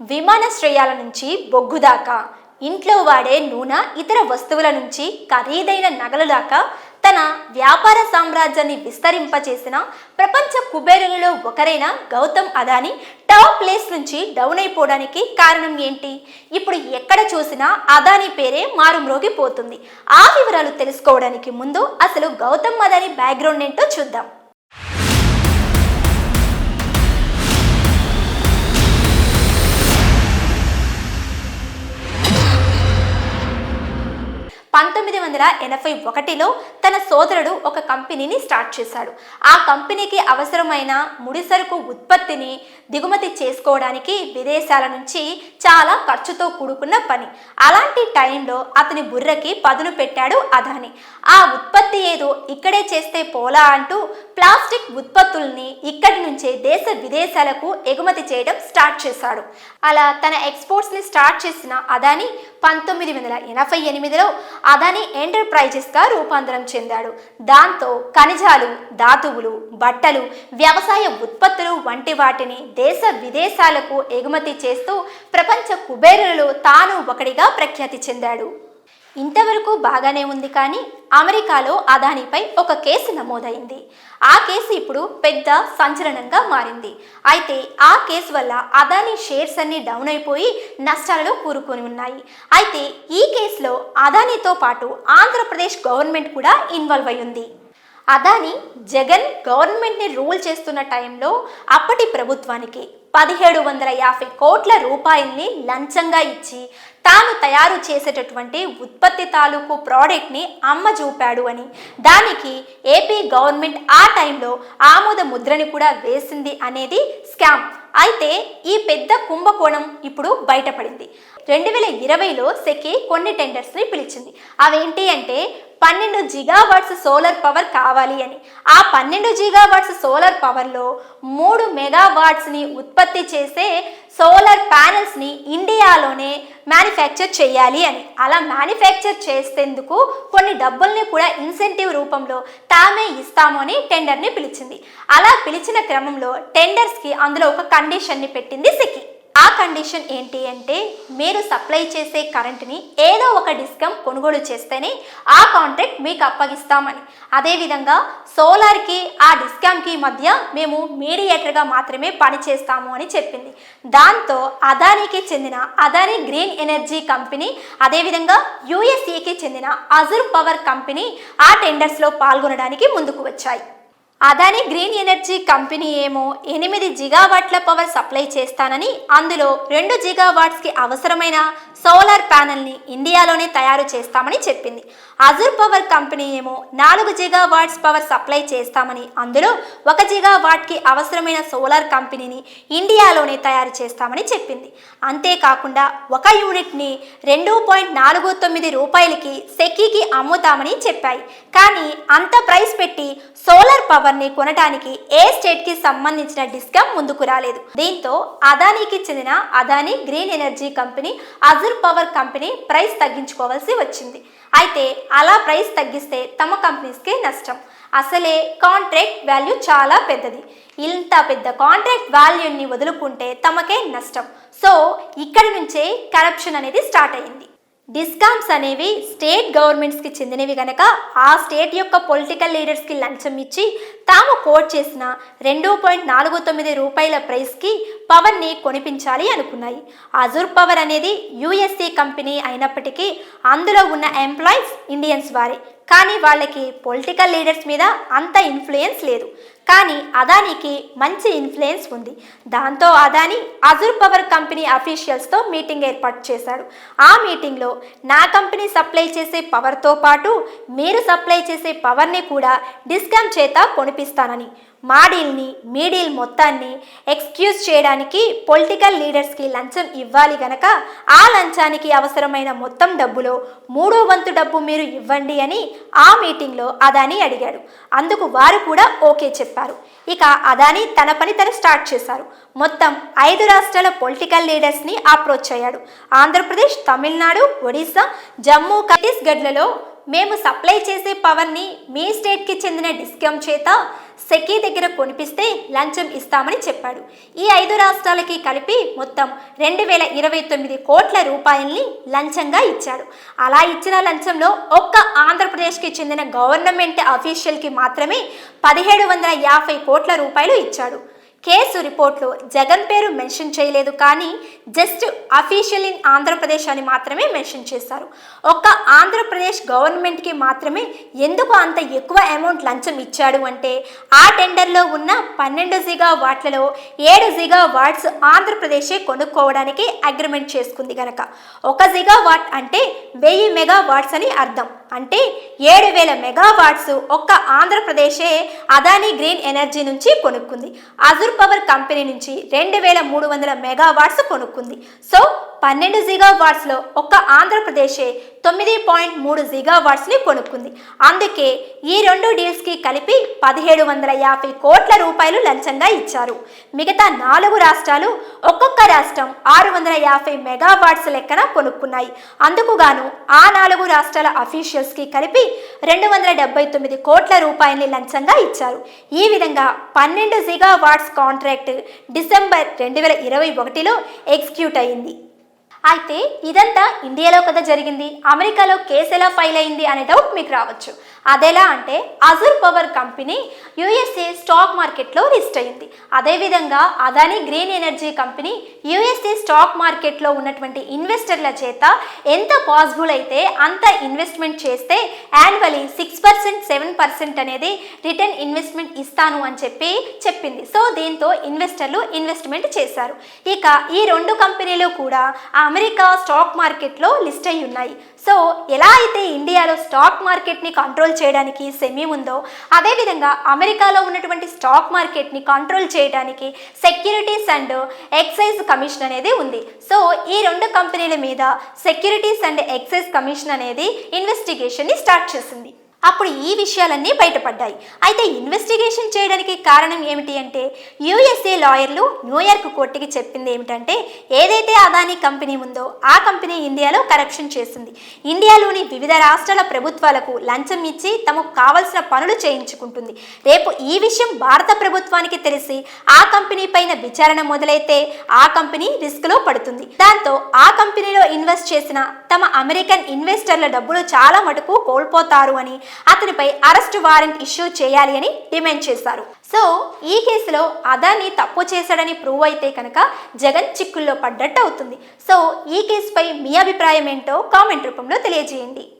విమానాశ్రయాల నుంచి బొగ్గు దాకా ఇంట్లో వాడే నూనె ఇతర వస్తువుల నుంచి ఖరీదైన నగలు దాకా తన వ్యాపార సామ్రాజ్యాన్ని విస్తరింపచేసిన ప్రపంచ కుబేరులలో ఒకరైన గౌతమ్ అదాని టాప్ ప్లేస్ నుంచి డౌన్ అయిపోవడానికి కారణం ఏంటి? ఇప్పుడు ఎక్కడ చూసినా అదాని పేరే మారుమ్రోగిపోతుంది. ఆ వివరాలు తెలుసుకోవడానికి ముందు అసలు గౌతమ్ అదాని బ్యాక్గ్రౌండ్ ఏంటో చూద్దాం. వందల ఎనభై ఒకటిలో తన సోదరుడు ఒక కంపెనీని స్టార్ట్ చేశాడు. ఆ కంపెనీకి అవసరమైన ముడిసరుకు ఉత్పత్తిని దిగుమతి చేసుకోవడానికి విదేశాల నుంచి చాలా ఖర్చుతో కూడుకున్న పని. అలాంటి టైంలో అతని బుర్రకి పదును పెట్టాడు అదాని. ఆ ఉత్పత్తి ఏదో ఇక్కడే చేస్తే పోలా అంటూ ప్లాస్టిక్ ఉత్పత్తుల్ని ఇక్కడి నుంచే దేశ విదేశాలకు ఎగుమతి చేయడం స్టార్ట్ చేశాడు. అలా తన ఎక్స్పోర్ట్స్ని స్టార్ట్ చేసిన అదాని పంతొమ్మిది వందల ఎనభై ఎనిమిదిలో అదాని ఎంటర్ప్రైజెస్గా రూపాంతరం చెందాడు. దాంతో ఖనిజాలు ధాతువులు బట్టలు వ్యవసాయ ఉత్పత్తులు వంటి వాటిని దేశ విదేశాలకు ఎగుమతి చేస్తూ ప్రపంచ కుబేరులలో తాను ఒకడిగా ప్రఖ్యాతి చెందాడు. ఇంతవరకు బాగానే ఉంది కానీ అమెరికాలో అదానిపై ఒక కేసు నమోదైంది. ఆ కేసు ఇప్పుడు పెద్ద సంచలనంగా మారింది. అయితే ఆ కేసు వల్ల అదాని షేర్స్ అన్ని డౌన్ అయిపోయి నష్టాలలో కూరుకొని ఉన్నాయి. అయితే ఈ కేసులో అదానితో పాటు ఆంధ్రప్రదేశ్ గవర్నమెంట్ కూడా ఇన్వాల్వ్ అయ్యింది. అదాని జగన్ గవర్నమెంట్ని రూల్ చేస్తున్న టైంలో అప్పటి ప్రభుత్వానికి పదిహేడు వందల యాభై కోట్ల రూపాయల్ని లంచంగా ఇచ్చి తాను తయారు చేసేటటువంటి ఉత్పత్తి తాలూకు ప్రోడక్ట్ని అమ్మ చూపాడు అని. దానికి ఏపీ గవర్నమెంట్ ఆ టైంలో ఆమోద ముద్రని కూడా వేసింది అనేది స్కామ్. అయితే ఈ పెద్ద కుంభకోణం ఇప్పుడు బయటపడింది. రెండు వేల ఇరవైలో సెకి కొన్ని టెండర్స్ని పిలిచింది. అవేంటి అంటే పన్నెండు జిగావాట్స్ సోలార్ పవర్ కావాలి అని. ఆ పన్నెండు జిగావాట్స్ సోలార్ పవర్లో మూడు మెగావాట్స్ని ఉత్పత్తి చేసే సోలార్ ప్యానెల్స్ని ఇండియాలోనే మ్యానుఫ్యాక్చర్ చేయాలి అని. అలా మ్యానుఫ్యాక్చర్ చేసేందుకు కొన్ని డబ్బుల్ని కూడా ఇన్సెంటివ్ రూపంలో తామే ఇస్తాము అని టెండర్ని పిలిచింది. అలా పిలిచిన క్రమంలో టెండర్స్కి అందులో ఒక కండిషన్ని పెట్టింది సెకి ఆ కండిషన్ ఏంటి అంటే మీరు సప్లై చేసే కరెంట్ని ఏదో ఒక డిస్కమ్ కొనుగోలు చేస్తేనే ఆ కాంట్రాక్ట్ మీకు అప్పగిస్తామని. అదేవిధంగా సోలార్కి ఆ డిస్కమ్కి మధ్య మేము మీడియేటర్గా మాత్రమే పనిచేస్తాము అని చెప్పింది. దాంతో అదానీకి చెందిన అదానీ గ్రీన్ ఎనర్జీ కంపెనీ అదేవిధంగా యుఎస్ఏకి చెందిన అజుర్ పవర్ కంపెనీ ఆ టెండర్స్లో పాల్గొనడానికి ముందుకు వచ్చాయి. అదాని గ్రీన్ ఎనర్జీ కంపెనీ ఏమో ఎనిమిది జిగావాట్ల పవర్ సప్లై చేస్తానని అందులో రెండు జిగావాట్స్కి అవసరమైన సోలార్ ప్యానెల్ని ఇండియాలోనే తయారు చేస్తామని చెప్పింది. అజుర్ పవర్ కంపెనీ ఏమో నాలుగు జిగావాట్స్ పవర్ సప్లై చేస్తామని అందులో ఒక జిగావాట్కి అవసరమైన సోలార్ కంపెనీని ఇండియాలోనే తయారు చేస్తామని చెప్పింది. అంతేకాకుండా ఒక యూనిట్ని రెండు పాయింట్ నాలుగు తొమ్మిది రూపాయలకి సెకీకి అమ్ముతామని చెప్పాయి. కానీ అంత ప్రైస్ పెట్టి సోలార్ పవర్ పవర్ని కొనటానికి ఏ స్టేట్కి సంబంధించిన డిస్కమ్ ముందుకు రాలేదు. దీంతో అదానీకి చెందిన Adani green energy company Azure power company price తగ్గించుకోవాల్సి వచ్చింది. అయితే అలా ప్రైస్ తగ్గిస్తే తమ కంపెనీస్కే నష్టం. అసలే కాంట్రాక్ట్ వాల్యూ చాలా పెద్దది. ఇంత పెద్ద కాంట్రాక్ట్ వాల్యూని వదులుకుంటే తమకే నష్టం. సో ఇక్కడి నుంచే కరప్షన్ అనేది స్టార్ట్ అయింది డిస్కామ్స్ అనేవి స్టేట్ గవర్నమెంట్స్కి చెందినవి కనుక ఆ స్టేట్ యొక్క పొలిటికల్ లీడర్స్కి లంచం ఇచ్చి తాము కోట్ చేసిన రెండు పాయింట్ నాలుగు తొమ్మిది రూపాయల ప్రైస్కి పవర్ని కొనిపించాలి అనుకున్నాయి. అజూర్ పవర్ అనేది యుఎస్ఏ కంపెనీ అయినప్పటికీ అందులో ఉన్న ఎంప్లాయీస్ ఇండియన్స్ వారే. కానీ వాళ్ళకి పొలిటికల్ లీడర్స్ మీద అంత ఇన్ఫ్లుయెన్స్ లేదు. కానీ అదానికి మంచి ఇన్ఫ్లుయెన్స్ ఉంది. దాంతో అదాని అజుర్ పవర్ కంపెనీ అఫీషియల్స్తో మీటింగ్ ఏర్పాటు చేశాడు ఆ మీటింగ్లో నా కంపెనీ సప్లై చేసే పవర్తో పాటు మీరు సప్లై చేసే పవర్ని కూడా డిస్కామ్ చేత కొనిపిస్తానని మా డీల్ని మీ డీల్ మొత్తాన్ని ఎక్స్క్యూజ్ చేయడానికి పొలిటికల్ లీడర్స్కి లంచం ఇవ్వాలి గనక ఆ లంచానికి అవసరమైన మొత్తం డబ్బులో మూడో వంతు డబ్బు మీరు ఇవ్వండి అని ఆ మీటింగ్లో అదాని అడిగాడు. అందుకు వారు కూడా ఓకే చెప్పారు. ఇక అదాని తన పని తను స్టార్ట్ చేశారు. మొత్తం ఐదు రాష్ట్రాల పొలిటికల్ లీడర్స్ని అప్రోచ్ అయ్యాడు. ఆంధ్రప్రదేశ్ తమిళనాడు ఒడిశా జమ్మూ ఛత్తీస్గఢ్లలో మేము సప్లై చేసే పవర్ని మీ స్టేట్కి చెందిన డిస్కమ్ చేత సెకీ దగ్గర కొనిపిస్తే లంచం ఇస్తామని చెప్పాడు. ఈ ఐదు రాష్ట్రాలకి కలిపి మొత్తం రెండు వేల ఇరవై తొమ్మిది కోట్ల రూపాయల్ని లంచంగా ఇచ్చాడు. అలా ఇచ్చిన లంచంలో ఒక్క ఆంధ్రప్రదేశ్కి చెందిన గవర్నమెంట్ అఫీషియల్కి మాత్రమే పదిహేడు వందల యాభై కోట్ల రూపాయలు ఇచ్చాడు. కేసు రిపోర్ట్లో జగన్ పేరు మెన్షన్ చేయలేదు కానీ జస్ట్ అఫీషియల్ ఇన్ ఆంధ్రప్రదేశ్ అని మాత్రమే మెన్షన్ చేశారు. ఒక్క ఆంధ్రప్రదేశ్ గవర్నమెంట్కి మాత్రమే ఎందుకు అంత ఎక్కువ అమౌంట్ లంచం ఇచ్చాడు అంటే ఆ టెండర్లో ఉన్న పన్నెండు జిగా వాట్లలో ఏడు జిగా వాట్స్ ఆంధ్రప్రదేశే కొనుక్కోవడానికి అగ్రిమెంట్ చేసుకుంది కనుక ఒక జిగా వాట్ అంటే వెయ్యి మెగా వాట్స్ అని అర్థం. అంటే ఏడు వేల మెగావాట్స్ ఒక్క ఆంధ్రప్రదేశే అదానీ గ్రీన్ ఎనర్జీ నుంచి కొనుక్కుంది. అజుర్ పవర్ కంపెనీ నుంచి రెండు వేల మూడు వందల మెగావాట్స్ కొనుక్కుంది. సో పన్నెండు జిగా జిగావాట్స్లో ఒక్క ఆంధ్రప్రదేశే తొమ్మిది పాయింట్ మూడు జిగా జిగావాట్స్ని కొనుక్కుంది. అందుకే ఈ రెండు డీల్స్కి కలిపి పదిహేడు వందల యాభై కోట్ల రూపాయలు లంచంగా ఇచ్చారు. మిగతా నాలుగు రాష్ట్రాలు ఒక్కొక్క రాష్ట్రం ఆరు వందల యాభై మెగావాట్స్ లెక్కన కొనుక్కున్నాయి. అందుకుగాను ఆ నాలుగు రాష్ట్రాల అఫీషియల్స్కి కలిపి రెండు వందల డెబ్బై తొమ్మిది కోట్ల రూపాయల్ని లంచంగా ఇచ్చారు. ఈ విధంగా పన్నెండు జిగా వాట్స్ కాంట్రాక్ట్ డిసెంబర్ రెండు వేల ఇరవై ఒకటిలో ఎగ్జిక్యూట్ అయింది. అయితే ఇదంతా ఇండియాలో కదా జరిగింది. అమెరికాలో కేసు ఎలా ఫైల్ అయింది అనే డౌట్ మీకు రావచ్చు. అదెలా అంటే Azure power company USA stock మార్కెట్లో లిస్ట్ అయింది. అదేవిధంగా Adani green energy company USA stock మార్కెట్లో ఉన్నటువంటి ఇన్వెస్టర్ల చేత ఎంత పాసిబుల్ అయితే అంత ఇన్వెస్ట్మెంట్ చేస్తే యాన్యువలీ సిక్స్ సెవెన్ పర్సెంట్ అనేది రిటర్న్ ఇన్వెస్ట్మెంట్ ఇస్తాను అని చెప్పి చెప్పింది. సో దీంతో ఇన్వెస్టర్లు ఇన్వెస్ట్మెంట్ చేశారు. ఇక ఈ రెండు కంపెనీలు కూడా అమెరికా స్టాక్ మార్కెట్లో లిస్ట్ అయి ఉన్నాయి. సో ఎలా అయితే ఇండియాలో స్టాక్ మార్కెట్ని కంట్రోల్ చేయడానికి సెమీ ఉందో అదేవిధంగా అమెరికాలో ఉన్నటువంటి స్టాక్ మార్కెట్ని కంట్రోల్ చేయడానికి సెక్యూరిటీస్ అండ్ ఎక్సైజ్ కమిషన్ అనేది ఉంది. సో ఈ రెండు కంపెనీల మీద సెక్యూరిటీస్ అండ్ ఎక్సైజ్ కమిషన్ అనేది ఇన్వెస్టిగేషన్ని స్టార్ట్ చేసింది. అప్పుడు ఈ విషయాలన్నీ బయటపడ్డాయి. అయితే ఇన్వెస్టిగేషన్ చేయడానికి కారణం ఏమిటి అంటే యుఎస్ఏ లాయర్లు న్యూయార్క్ కోర్టుకి చెప్పింది ఏమిటంటే ఏదైతే అదానీ కంపెనీ ఉందో ఆ కంపెనీ ఇండియాలో కరప్షన్ చేసింది ఇండియాలోని వివిధ రాష్ట్రాల ప్రభుత్వాలకు లంచం ఇచ్చి తమకు కావలసిన పనులు చేయించుకుంటుంది. రేపు ఈ విషయం భారత ప్రభుత్వానికి తెలిసి ఆ కంపెనీ పైన విచారణ మొదలైతే ఆ కంపెనీ రిస్క్లో పడుతుంది. దాంతో ఆ కంపెనీలో ఇన్వెస్ట్ చేసిన తమ అమెరికన్ ఇన్వెస్టర్ల డబ్బులు చాలా మటుకు కోల్పోతారు అని అతనిపై అరెస్ట్ వారెంట్ ఇష్యూ చేయాలి అని డిమాండ్ చేశారు. సో ఈ కేసులో అదాని తప్పు చేశాడని ప్రూవ్ అయితే కనుక జగన్ చిక్కుల్లో పడ్డట్టు అవుతుంది. సో ఈ కేసుపై మీ అభిప్రాయం ఏంటో కామెంట్ రూపంలో తెలియజేయండి.